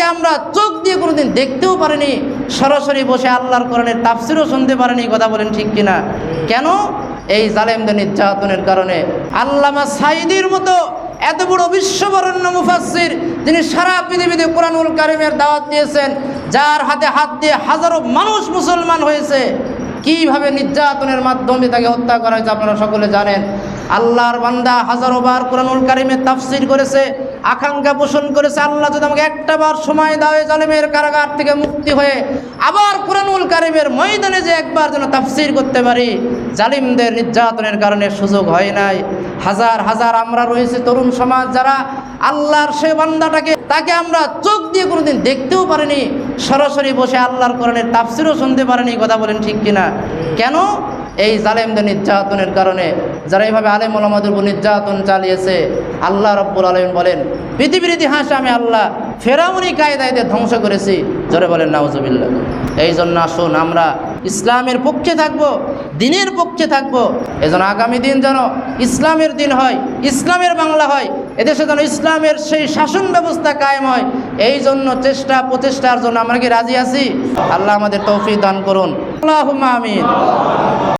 তাকে আমরা চোখ দিয়ে কোনোদিন দেখতেও পারিনি, সরাসরি বসে আল্লাহর কোরআনের তাফসিরও শুনতে পারিনি, কথা বলেন ঠিক কিনা? কেন? এই জালেমদের নির্যাতনের কারণে। আল্লামা সাইদির মতো এত বড় বিশ্ববরণ্য মুফাসির যিনি সারা পৃথিবীতে কোরআনুল কারিমের দাওয়াত দিয়েছেন, যার হাতে হাত দিয়ে হাজারো মানুষ মুসলমান হয়েছে, কীভাবে নির্যাতনের মাধ্যমে তাকে হত্যা করা হয়েছে আপনারা সকলে জানেন। আল্লাহর বান্দা হাজারো বার কোরআনুল কারিমের তাফসির করেছে আকাঙ্ক্ষা পোষণ করেছে আল্লাহ যদি আমাকে একটা বার সময় দাও এই জালেমের কারাগার থেকে মুক্তি হয়ে আবার কোরআনুল কারিমের ময়দানে যে একবার যেন তাফসির করতে পারি, জালিমদের নির্যাতনের কারণে সুযোগ হয় নাই। হাজার হাজার আমরা রয়েছে তরুণ সমাজ যারা আল্লাহর সে বান্দাটাকে, তাকে আমরা চোখ দিয়ে কোনোদিন দেখতেও পারিনি, সরাসরি বসে আল্লাহর কোরআনের তাফসিরও শুনতে পারিনি, কথা বলেন ঠিক কিনা? কেন? এই জালেমদের নির্যাতনের কারণে যারা এইভাবে আলেম ওলামাদের উপর নির্যাতন চালিয়েছে, আল্লাহ রব্বুল আলমিন বলেন, পৃথিবীর ইতিহাসে আমি আল্লাহ ফেরাউনি কায়দায়দের ধ্বংস করেছি। জোরে বলেন নাউজবিল্লা এই জন্য আসুন আমরা ইসলামের পক্ষে থাকব, দিনের পক্ষে থাকব। এজন্য আগামী দিন যেন ইসলামের দিন হয়, ইসলামের বাংলা হয়, এদেশে যেন ইসলামের সেই শাসন ব্যবস্থা কায়েম হয় এই জন্য চেষ্টা, প্রচেষ্টার জন্য আমরা কি রাজি আছি? আল্লাহ আমাদের তৌফিক দান করুন। আল্লাহ আমিন।